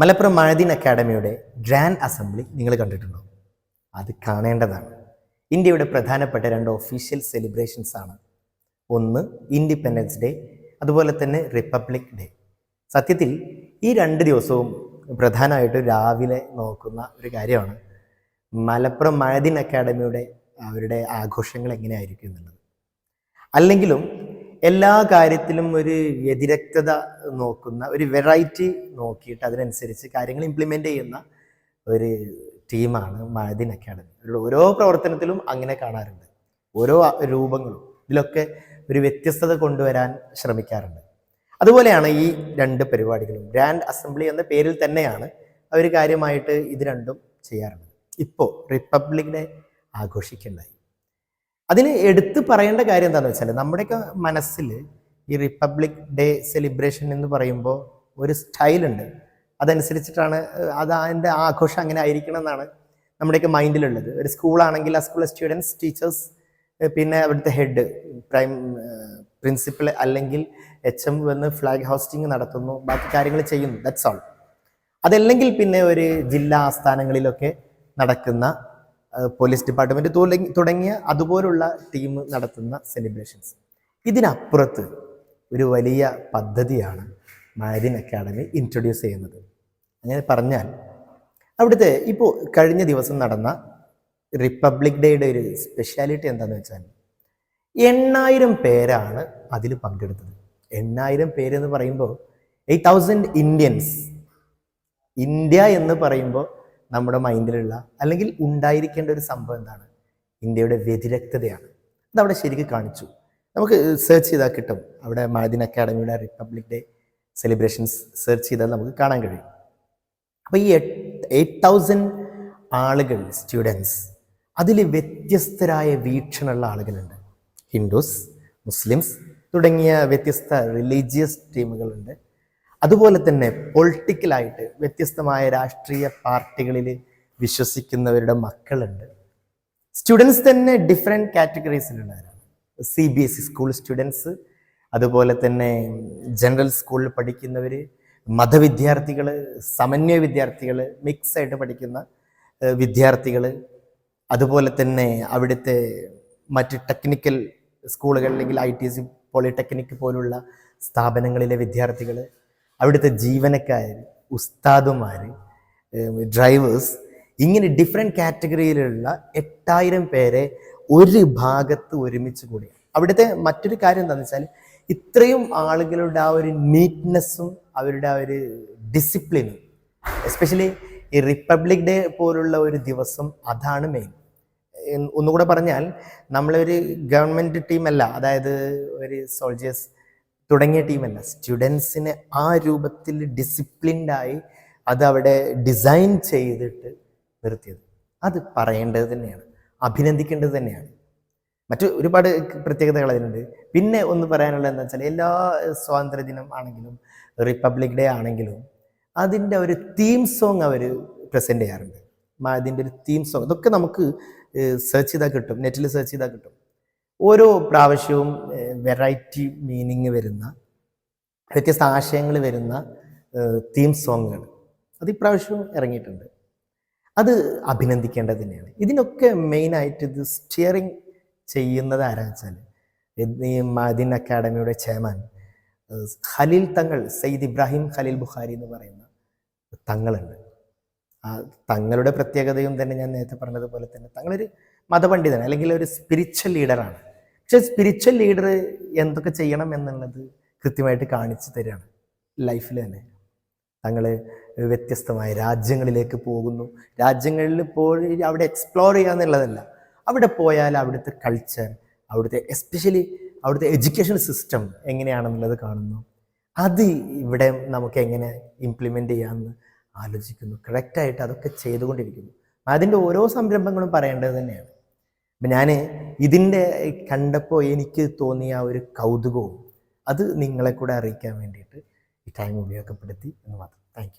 മലപ്പുറം മഴദീൻ അക്കാഡമിയുടെ grand assembly നിങ്ങൾ കണ്ടിട്ടുണ്ടോ? അത് കാണേണ്ടതാണ്. ഇന്ത്യയുടെ പ്രധാനപ്പെട്ട രണ്ട് ഒഫീഷ്യൽ സെലിബ്രേഷൻസ് ആണ്. ഒന്ന് ഇൻഡിപെൻഡൻസ് ഡേ അതുപോലെ തന്നെ റിപ്പബ്ലിക് ഡേ സത്യത്തിൽ ഈ രണ്ട് ദിവസവും പ്രധാനമായിട്ടും രാവിലെ നോക്കുന്ന ഒരു കാര്യമാണ്. മലപ്പുറം മഴദീൻ അക്കാഡമിയുടെ അവരുടെ ആഘോഷങ്ങൾ എങ്ങനെയായിരിക്കും എന്നുള്ളത്. അല്ലെങ്കിലും എല്ലാ കാര്യത്തിലും ഒരു വ്യതിരക്തത നോക്കുന്ന ഒരു വെറൈറ്റി നോക്കിയിട്ട് അതിനനുസരിച്ച് കാര്യങ്ങൾ ഇംപ്ലിമെന്റ് ചെയ്യുന്ന ഒരു ടീമാണ് മഴദിൻ അക്കാഡമി ഓരോ പ്രവർത്തനത്തിലും അങ്ങനെ കാണാറുണ്ട്. ഓരോ രൂപങ്ങളും ഇതിലൊക്കെ ഒരു വ്യത്യസ്തത കൊണ്ടുവരാൻ ശ്രമിക്കാറുണ്ട്. അതുപോലെയാണ് ഈ രണ്ട് പരിപാടികളും. ഗ്രാൻഡ് അസംബ്ലി എന്ന പേരിൽ തന്നെയാണ് അവർ കാര്യമായിട്ട് ഇത് രണ്ടും ചെയ്യാറുണ്ട് ഇപ്പോൾ റിപ്പബ്ലിക് ഡേ ആഘോഷിക്കേണ്ടായി അതിന് എടുത്തു പറയേണ്ട കാര്യം എന്താണെന്ന് വെച്ചാൽ നമ്മുടെയൊക്കെ മനസ്സിൽ ഈ റിപ്പബ്ലിക് ഡേ സെലിബ്രേഷൻ എന്ന് പറയുമ്പോൾ ഒരു സ്റ്റൈലുണ്ട് അതനുസരിച്ചിട്ടാണ് അത് അതിന്റെ ആഘോഷം അങ്ങനെ ആയിരിക്കണം എന്നാണ് നമ്മുടെയൊക്കെ മൈൻഡിലുള്ളത് ഒരു സ്കൂളാണെങ്കിൽ ആ സ്കൂളിലെ സ്റ്റുഡൻസ് ടീച്ചേഴ്സ് പിന്നെ അവിടുത്തെ ഹെഡ് പ്രൈം പ്രിൻസിപ്പൽ അല്ലെങ്കിൽ എച്ച് എം വന്ന് ഫ്ലാഗ് ഹോസ്റ്റിംഗ് നടത്തുന്നു. ബാക്കി കാര്യങ്ങൾ ചെയ്യുന്നു. ദാറ്റ്സ് ഓൾ അതല്ലെങ്കിൽ പിന്നെ ഒരു ജില്ലാ ആസ്ഥാനങ്ങളിലൊക്കെ നടക്കുന്ന പോലീസ് ഡിപ്പാർട്ട്മെന്റ് തുടങ്ങിയ അതുപോലുള്ള ടീം നടത്തുന്ന സെലിബ്രേഷൻസ് ഇതിനപ്പുറത്ത് ഒരു വലിയ പദ്ധതിയാണ് മാരിൻ അക്കാഡമി ഇൻട്രൊഡ്യൂസ് ചെയ്യുന്നത്. അങ്ങനെ പറഞ്ഞാൽ അവിടുത്തെ ഇപ്പോൾ കഴിഞ്ഞ ദിവസം നടന്ന റിപ്പബ്ലിക് ഡേയുടെ ഒരു സ്പെഷ്യാലിറ്റി എന്താണെന്ന് വെച്ചാൽ എണ്ണായിരം പേരാണ് അതിൽ പങ്കെടുത്തത്. എണ്ണായിരം പേരെന്ന് പറയുമ്പോൾ എയ്റ്റ് തൗസൻഡ് ഇന്ത്യൻസ് ഇന്ത്യ എന്ന് പറയുമ്പോൾ നമ്മുടെ മൈൻഡിലുള്ള അല്ലെങ്കിൽ ഉണ്ടായിരിക്കേണ്ട ഒരു സംഭവം എന്താണ്? ഇന്ത്യയുടെ വ്യതിരക്തതയാണ്. അതവിടെ ശരിക്കും കാണിച്ചു. നമുക്ക് സെർച്ച് ചെയ്താൽ കിട്ടും. അവിടെ മഹദിൻ അക്കാഡമിയുടെ റിപ്പബ്ലിക് ഡേ സെലിബ്രേഷൻസ് സെർച്ച് ചെയ്താൽ നമുക്ക് കാണാൻ കഴിയും. അപ്പോൾ ഈ എയ്റ്റ് തൗസൻഡ് ആളുകൾ സ്റ്റുഡൻസ് അതിൽ വ്യത്യസ്തരായ വീക്ഷണമുള്ള ആളുകളുണ്ട്. ഹിന്ദുസ് മുസ്ലിംസ് തുടങ്ങിയ വ്യത്യസ്ത റിലീജിയസ് ടീമുകളുണ്ട് അതുപോലെ തന്നെ പൊളിറ്റിക്കലായിട്ട് വ്യത്യസ്തമായ രാഷ്ട്രീയ പാർട്ടികളിൽ വിശ്വസിക്കുന്നവരുടെ മക്കളുണ്ട്. സ്റ്റുഡൻസ് തന്നെ different കാറ്റഗറീസിലുള്ളവരാണ്. C B S E school students അതുപോലെ തന്നെ ജനറൽ സ്കൂളിൽ പഠിക്കുന്നവർ മതവിദ്യാർത്ഥികൾ സമന്വയ വിദ്യാർത്ഥികൾ മിക്സ് ആയിട്ട് പഠിക്കുന്ന വിദ്യാർത്ഥികൾ അതുപോലെ തന്നെ അവിടുത്തെ മറ്റ് ടെക്നിക്കൽ സ്കൂളുകൾ അല്ലെങ്കിൽ ഐ ടി സി പോളിടെക്നിക് പോലുള്ള സ്ഥാപനങ്ങളിലെ വിദ്യാർത്ഥികൾ അവിടുത്തെ ജീവനക്കാർ ഉസ്താദുമാർ ഡ്രൈവേഴ്സ് ഇങ്ങനെ ഡിഫറെന്റ് കാറ്റഗറിയിലുള്ള എട്ടായിരം പേരെ ഒരു ഭാഗത്ത് ഒരുമിച്ച് കൂടി അവിടുത്തെ മറ്റൊരു കാര്യം എന്താണെന്ന് വെച്ചാൽ ഇത്രയും ആളുകളുടെ ആ ഒരു നീറ്റ്നെസ്സും അവരുടെ ആ ഒരു ഡിസിപ്ലിനും എസ്പെഷ്യലി ഈ റിപ്പബ്ലിക് ഡേ പോലുള്ള ഒരു ദിവസം അതാണ് മെയിൻ ഒന്നുകൂടെ പറഞ്ഞാൽ നമ്മളൊരു ഗവൺമെന്റ് ടീമല്ല അതായത് ഒരു സോൾജേഴ്സ് തുടങ്ങിയ ടീമല്ല. സ്റ്റുഡൻസിനെ ആ രൂപത്തിൽ ഡിസിപ്ലിൻഡായി അത് അവിടെ ഡിസൈൻ ചെയ്തിട്ട് നിർത്തിയത്. അത് പറയേണ്ടത് തന്നെയാണ്. അഭിനന്ദിക്കേണ്ടത് തന്നെയാണ്. മറ്റു ഒരുപാട് പ്രത്യേകതകൾ അതിനുണ്ട് പിന്നെ ഒന്ന് പറയാനുള്ളത് എന്താ വെച്ചാൽ എല്ലാ സ്വാതന്ത്ര്യദിനം ആണെങ്കിലും റിപ്പബ്ലിക് ഡേ ആണെങ്കിലും അതിന്റെ ഒരു തീം സോങ് അവർ പ്രസന്റ് ചെയ്യാറുണ്ട്. അതിന്റെ ഒരു തീം സോങ് ഇതൊക്കെ നമുക്ക് സെർച്ച് ചെയ്താൽ കിട്ടും. നെറ്റിൽ സെർച്ച് ചെയ്താൽ കിട്ടും. ഓരോ പ്രാവശ്യവും വെറൈറ്റി മീനിങ് വരുന്ന വ്യത്യസ്ത ആശയങ്ങൾ വരുന്ന തീം സോങ്ങുകൾ അത് ഇപ്രാവശ്യവും ഇറങ്ങിയിട്ടുണ്ട്. അത് അഭിനന്ദിക്കേണ്ടത് തന്നെയാണ്. ഇതിനൊക്കെ മെയിനായിട്ട് ഇത് സ്റ്റിയറിങ് ചെയ്യുന്നത് ആരാന്ന് വെച്ചാൽ ഈ മദിൻ അക്കാഡമിയുടെ ചെയർമാൻ ഖലീൽ തങ്ങൾ സയ്യിദ് ഇബ്രാഹിം ഖലീൽ ബുഖാരി എന്ന് പറയുന്ന തങ്ങളുണ്ട്. ആ തങ്ങളുടെ പ്രത്യേകതയും തന്നെ ഞാൻ നേരത്തെ പറഞ്ഞതുപോലെ തന്നെ തങ്ങളൊരു മതപണ്ഡിതൻ അല്ലെങ്കിൽ ഒരു സ്പിരിച്വൽ ലീഡറാണ് പക്ഷെ സ്പിരിച്വൽ ലീഡർ എന്തൊക്കെ ചെയ്യണം എന്നുള്ളത് കൃത്യമായിട്ട് കാണിച്ചു തരികയാണ് ലൈഫിൽ തന്നെ. തങ്ങൾ വ്യത്യസ്തമായ രാജ്യങ്ങളിലേക്ക് പോകുന്നു. രാജ്യങ്ങളിൽ പോയി അവിടെ എക്സ്പ്ലോർ ചെയ്യുക എന്നുള്ളതല്ല. അവിടെ പോയാൽ അവിടുത്തെ കൾച്ചർ അവിടുത്തെ എസ്പെഷ്യലി അവിടുത്തെ എഡ്യൂക്കേഷൻ സിസ്റ്റം എങ്ങനെയാണെന്നുള്ളത് കാണുന്നു. അത് ഇവിടെ നമുക്ക് എങ്ങനെ ഇംപ്ലിമെന്റ് ചെയ്യാമെന്ന് ആലോചിക്കുന്നു. കറക്റ്റായിട്ട് അതൊക്കെ ചെയ്തുകൊണ്ടിരിക്കുന്നു. അതിന്റെ ഓരോ സംരംഭങ്ങളും പറയേണ്ടത് തന്നെയാണ്. അപ്പം ഞാൻ ഇതിന്റെ കണ്ടപ്പോൾ എനിക്ക് തോന്നിയ ആ ഒരു കൗതുകവും അത് നിങ്ങളെ കൂടെ അറിയിക്കാൻ വേണ്ടിയിട്ട് ഈ ടൈം ഉപയോഗപ്പെടുത്തി എന്ന് മാത്രം. താങ്ക്